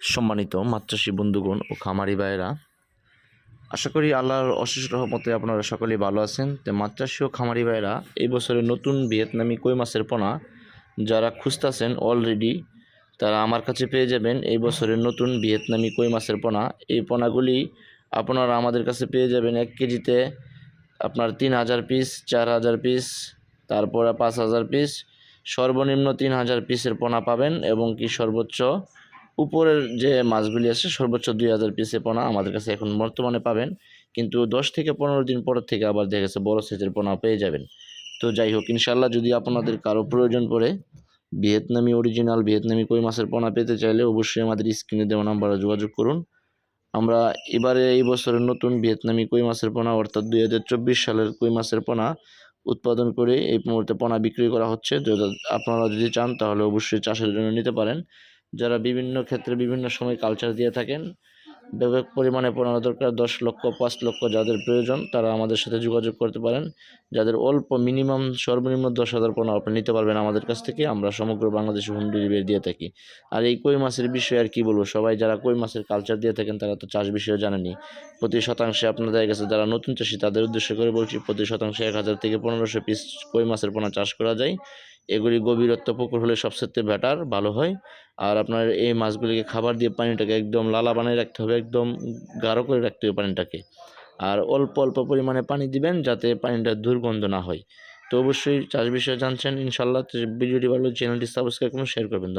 সম্মানিত মাতৃষী বন্ধুগণ ও খামারি ভাইয়েরা, আশা করি আল্লাহর অশেষ রহমতে আপনারা সকলেই ভালো আছেন। তো মাতৃষী ও খামারি ভাইয়েরা, এই বছরের নতুন ভিয়েতনামি কই মাছের পোনা, যারা খুঁজতেছেন অলরেডি তারা আমার কাছে পেয়ে যাবেন এই বছরের নতুন ভিয়েতনামি কই মাছের পোনা। এই পোনাগুলি আপনারা আমাদের কাছে পেয়ে যাবেন এক কেজিতে আপনার তিন হাজার পিস চার হাজার পিস তারপরে পাঁচ হাজার পিস সর্বনিম্ন তিন হাজার পিসের পোনা পাবেন এবং কি সর্বোচ্চ উপরের যে মাছগুলি আছে, সর্বোচ্চ দুই হাজার পিসের পোনা আমাদের কাছে এখন বর্তমানে পাবেন। কিন্তু দশ থেকে পনেরো দিন পর থেকে আবার দেখা গেছে বড় সাইজের পোনা পেয়ে যাবেন। তো যাই হোক ইনশাল্লাহ যদি আপনাদের কারও প্রয়োজন পড়ে, ভিয়েতনামি অরিজিনাল ভিয়েতনামি কই মাছের পোনা পেতে চাইলে অবশ্যই আমাদের স্ক্রিনে দেওয়া নাম্বারে যোগাযোগ করুন। আমরা এবারে এই বছরের নতুন ভিয়েতনামি কই মাছের পোনা, অর্থাৎ দুই হাজার চব্বিশ সালের কই মাছের পোনা উৎপাদন করে এই মুহূর্তে পোনা বিক্রি করা হচ্ছে। আপনারা যদি চান, তাহলে অবশ্যই চাষের জন্য নিতে পারেন। যারা বিভিন্ন ক্ষেত্রে বিভিন্ন সময় কালচার দিয়ে থাকেন ব্যাপক পরিমাণে পোনা দরকার, দশ লক্ষ, পাঁচ লক্ষ যাদের প্রয়োজন, তারা আমাদের সাথে যোগাযোগ করতে পারেন। যাদের অল্প মিনিমাম সর্বনিম্ন দশ হাজার পোনা আপনি নিতে পারবেন আমাদের কাছ থেকে। আমরা সমগ্র বাংলাদেশে হোম ডেলিভারি দিয়ে থাকি। আর এই কই মাছের বিষয়ে আর কি বলব? সবাই যারা কই মাছের কালচার দিয়ে থাকেন, তারা তো চাষ বিষয়ে জানেনি প্রতি শতাংশে আপনাদের কাছে যারা নতুন চাষি, তাদের উদ্দেশ্য করে বলছি, প্রতি শতাংশে এক হাজার থেকে পনেরোশো পিস কই মাছের পোনা চাষ করা যায়। এগুলি গভীরত্ব পুকুর হলে সবচেয়ে বেটার ভালো হয়। আর আপনার এই মাছগুলিকে খাবার দিয়ে পানিটাকে একদম লালা বানিয়ে রাখতে হবে, একদম গাঢ় করে রাখতে হবে পানিটাকে। আর অল্প অল্প পরিমাণে পানি দিবেন যাতে পানিটা দুর্গন্ধ না হয়। তো অবশ্যই চাষ বিষয়ে জানছেন ইনশাল্লাহ ভিডিওটি ভালো চ্যানেলটি সাবস্ক্রাইব করুন শেয়ার করবেন।